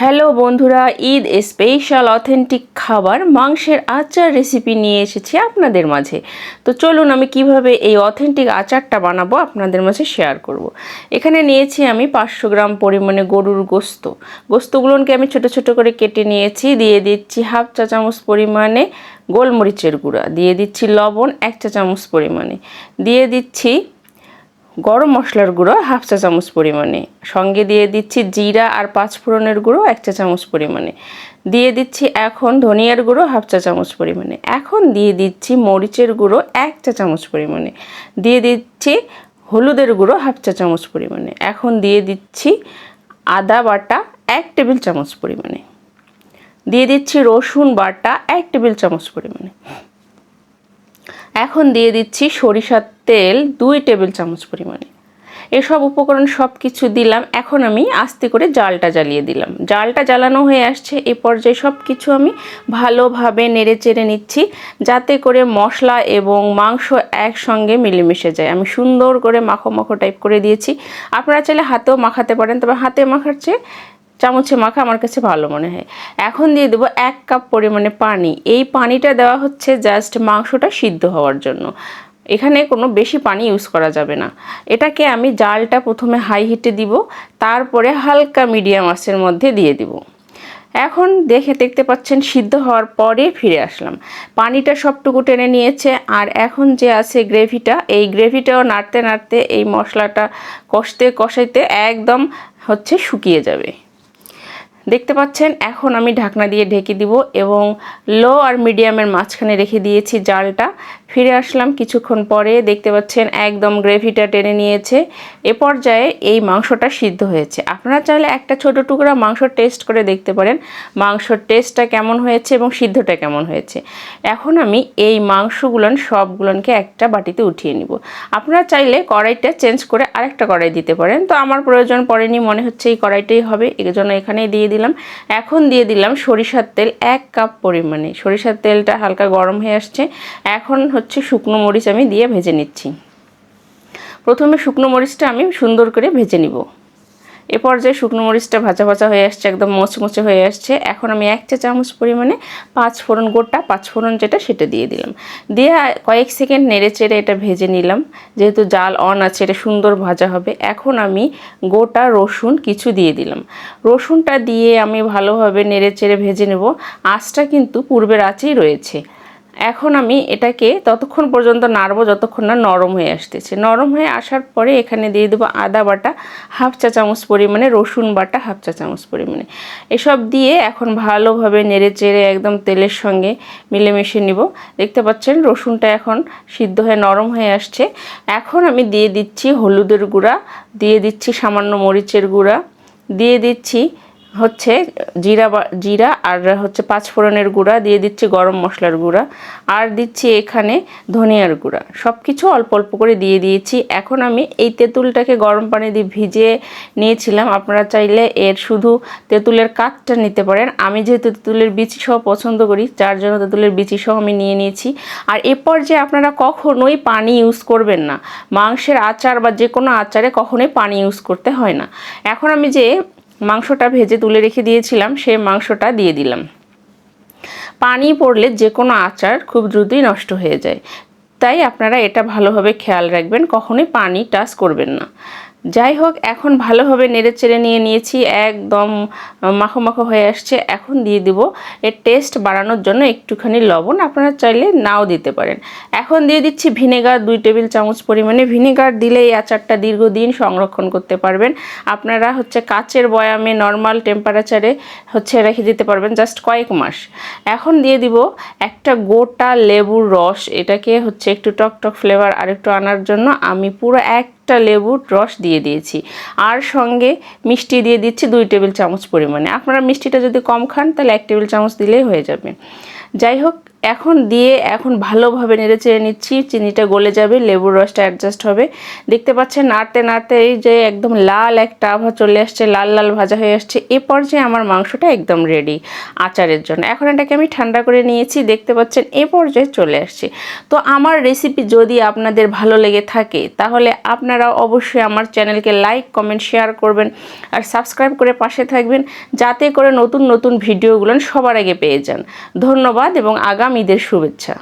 Hello বন্ধুরা, Eid special authentic খাবার, মাংসের আচার রেসিপি নিয়ে এসেছি আপনাদের মাঝে তো চলুন আমি কীভাবে এই অথেন্টিক আচারটা বানাবো আপনাদের মাঝে শেয়ার করব। এখানে নিয়েছি আমি পাঁচশো গ্রাম পরিমাণে গরুর গোস্ত গোস্তগুলোকে আমি ছোট ছোট করে কেটে নিয়েছি, দিয়ে দিচ্ছি হাফ চা চামচ পরিমাণে গোলমরিচের গুঁড়া, দিয়ে দিচ্ছি লবণ এক চা চামচ পরিমাণে, দিয়ে দিচ্ছি গরম মশলার গুঁড়ো হাফ চা চামচ পরিমাণে। সঙ্গে দিয়ে দিচ্ছি জিরা আর পাঁচ ফোড়নের গুঁড়ো এক চা চামচ পরিমাণে। দিয়ে দিচ্ছি এখন ধনিয়ার গুঁড়ো হাফ চা চামচ পরিমাণে। এখন দিয়ে দিচ্ছি মরিচের গুঁড়ো এক চা চামচ পরিমাণে। দিয়ে দিচ্ছি হলুদের গুঁড়ো হাফ চা চামচ পরিমাণে। এখন দিয়ে দিচ্ছি আদা বাটা এক টেবিল চামচ পরিমাণে। দিয়ে দিচ্ছি রসুন বাটা এক টেবিল চামচ পরিমাণে। এখন দিয়ে দিচ্ছি সরিষার তেল দুই টেবিল চামচ পরিমাণে। এসব উপকরণ সব কিছু দিলাম, এখন আমি আস্তে করে জালটা জ্বালিয়ে দিলাম। জালটা জ্বালানো হয়ে আসছে, এ পর্যায়ে সব কিছু আমি ভালোভাবে নেড়ে চেড়ে নিচ্ছি, যাতে করে মশলা এবং মাংস একসঙ্গে মিলেমিশে যায়। আমি সুন্দর করে মাখো মাখো টাইপ করে দিয়েছি। আপনারা চাইলে হাতেও মাখাতে পারেন, তবে হাতে মাখার চেয়ে চামচে মাখা আমার কাছে ভালো মনে হয়। এখন দিয়ে দেবো এক কাপ পরিমাণে পানি। এই পানিটা দেওয়া হচ্ছে জাস্ট মাংসটা সিদ্ধ হওয়ার জন্য। এখানে কোনো বেশি পানি ইউজ করা যাবে না। এটাকে আমি জালটা প্রথমে হাই হিটে দিব, তারপরে হালকা মিডিয়াম আঁচের মধ্যে দিয়ে দিব। এখন দেখে দেখতে পাচ্ছেন সিদ্ধ হওয়ার পরে ফিরে আসলাম। পানিটা সবটুকু টেনে নিয়েছে, আর এখন যে আছে গ্রেভিটা, এই গ্রেভিটাও নাড়তে নাড়তে এই মশলাটা কষতে কষাইতে একদম হচ্ছে শুকিয়ে যাবে। দেখতে পাচ্ছেন, এখন আমি ঢাকনা দিয়ে ঢেকে দিব এবং লো আর মিডিয়ামের মাঝখানে রেখে দিয়েছি জালটা। ফিরে আসলাম। কিছুক্ষণ পরে দেখতে পাচ্ছেন একদম গ্রেভিটা টেনে নিয়েছে। এ পর্যায়ে এই মাংসটা সিদ্ধ হয়েছে। আপনারা চাইলে একটা ছোট টুকরা মাংস টেস্ট করে দেখতে পারেন। মাংসর টেস্টটা কেমন হয়েছে এবং সিদ্ধটা কেমন হয়েছে। এখন আমি এই মাংসগুলোন, সবগুলোনকে একটা বাটিতে উঠিয়ে নিব। আপনারা চাইলে কড়াইটা চেঞ্জ করে আরেকটা কড়াই দিতে পারেন। তো আমার প্রয়োজন পড়েনি, মনে হচ্ছে এই কড়াইটাই হবে। এই জন্য এখানেই দিয়ে দিলাম। এখন দিয়ে দিলাম সরিষার তেল এক কাপ পরিমাণে। সরিষার তেলটা হালকা গরম হয়ে আসছে। এখন হচ্ছে শুকনো মরিচ আমি দিয়ে ভেজে নিচ্ছি। প্রথমে শুকনো মরিচটা আমি সুন্দর করে ভেজে নিব। এ পর্যায়ে শুকনো মরিচটা ভাজা ভাজা হয়ে আসছে, একদম মোচমোচে হয়ে আসছে। এখন আমি এক চা চামচ পরিমাণে পাঁচ ফোড়ন, গোটা পাঁচ ফোড়ন যেটা সেটা দিয়ে দিলাম। দিয়ে কয়েক সেকেন্ড নেড়ে চেড়ে এটা ভেজে নিলাম। যেহেতু জাল অন আছে, এটা সুন্দর ভাজা হবে। এখন আমি গোটা রসুন কিছু দিয়ে দিলাম। রসুনটা দিয়ে আমি ভালোভাবে নেড়ে চেড়ে ভেজে নেব। আঁচটা কিন্তু পূর্বের আঁচেই রয়েছে। এখন আমি এটাকে ততক্ষণ পর্যন্ত নাড়বো যতক্ষণ না নরম হয়ে আসতেছে। নরম হয়ে আসার পরে এখানে দিয়ে দেবো আদা বাটা, হাফ চা চামচ পরিমাণে, রসুন বাটা, হাফ চা চামচ পরিমাণে। এসব দিয়ে এখন ভালোভাবে নেড়ে চেড়ে একদম তেলের সঙ্গে মিলেমিশে নিব। দেখতে পাচ্ছেন রসুনটা এখন সিদ্ধ হয়ে নরম হয়ে আসছে। এখন আমি দিয়ে দিচ্ছি হলুদের গুঁড়া, দিয়ে দিচ্ছি সামান্য মরিচের গুঁড়া, দিয়ে দিচ্ছি হচ্ছে জিরা জিরা আর হচ্ছে পাঁচ ফোড়নের গুঁড়া, দিয়ে দিচ্ছি গরম মশলার গুঁড়া আর দিচ্ছি এখানে ধনিয়ার গুঁড়া। সব কিছু অল্প অল্প করে দিয়ে দিয়েছি। এখন আমি এই তেঁতুলটাকে গরম পানি দিয়ে ভিজিয়ে নিয়েছিলাম। আপনারা চাইলে এর শুধু তেঁতুলের কাঠটা নিতে পারেন। আমি যেহেতু তেঁতুলের বিচি সহ পছন্দ করি, যার জন্য তেঁতুলের বিচি সহ আমি নিয়ে নিয়েছি। আর এ পর্যায়ে আপনারা কখনোই পানি ইউজ করবেন না। মাংসের আচার বা যে কোনো আচারে কখনোই পানি ইউজ করতে হয় না। এখন আমি যে মাংসটা ভেজে তুলে রেখে দিয়েছিলাম, সে মাংসটা দিয়ে দিলাম। পানি পড়লে যে কোনো আচার খুব দ্রুতই নষ্ট হয়ে যায়। তাই আপনারা এটা ভালোভাবে খেয়াল রাখবেন, কখনোই পানি টাচ করবেন না। যাই হোক, এখন ভালোভাবে নেড়ে চেড়ে নিয়ে নিয়েছি, একদম মাখো মাখো হয়ে আসছে। এখন দিয়ে দিব এর টেস্ট বাড়ানোর জন্য একটুখানি লবণ, আপনারা চাইলে নাও দিতে পারেন। এখন দিয়ে দিচ্ছি ভিনেগার, দুই টেবিল চামচ পরিমাণে ভিনেগার দিলে এই আচারটা দীর্ঘদিন সংরক্ষণ করতে পারবেন। আপনারা হচ্ছে কাচের বয়ামে নর্মাল টেম্পারেচারে হচ্ছে রেখে দিতে পারবেন জাস্ট কয়েক মাস। এখন দিয়ে দিব একটা গোটা লেবুর রস, এটাকে হচ্ছে একটু টক টক ফ্লেভার আরেকটু আনার জন্য। আমি পুরো এক একটা লেবুর রস দিয়ে দিয়েছি। আর সঙ্গে মিষ্টি দিয়ে দিচ্ছি দুই টেবিল চামচ পরিমাণে। আপনারা মিষ্টিটা যদি কম খান, তাহলে এক টেবিল চামচ দিলেই হয়ে যাবে। যাই হোক এখন দিয়ে এখন ভালোভাবে নেড়ে চেড়ে নিচ্ছি, চিনিটা গলে যাবে, লেবুর রসটা অ্যাডজাস্ট হবে। দেখতে পাচ্ছেন নাড়তে নাড়তে এই যে একদম লাল একটা আভা চলে আসছে, লাল লাল ভাজা হয়ে আসছে। এ পর্যায়ে আমার মাংসটা একদম রেডি আচারের জন্য। এখন এটাকে আমি ঠান্ডা করে নিয়েছি, দেখতে পাচ্ছেন এ পর্যায়ে চলে আসছে। তো আমার রেসিপি যদি আপনাদের ভালো লেগে থাকে, তাহলে আপনারা অবশ্যই আমার চ্যানেলকে লাইক কমেন্ট শেয়ার করবেন আর সাবস্ক্রাইব করে পাশে থাকবেন, যাতে করে নতুন নতুন ভিডিওগুলো সবার আগে পেয়ে যান। ধন্যবাদ এবং আগাম ঈদের শুভেচ্ছা।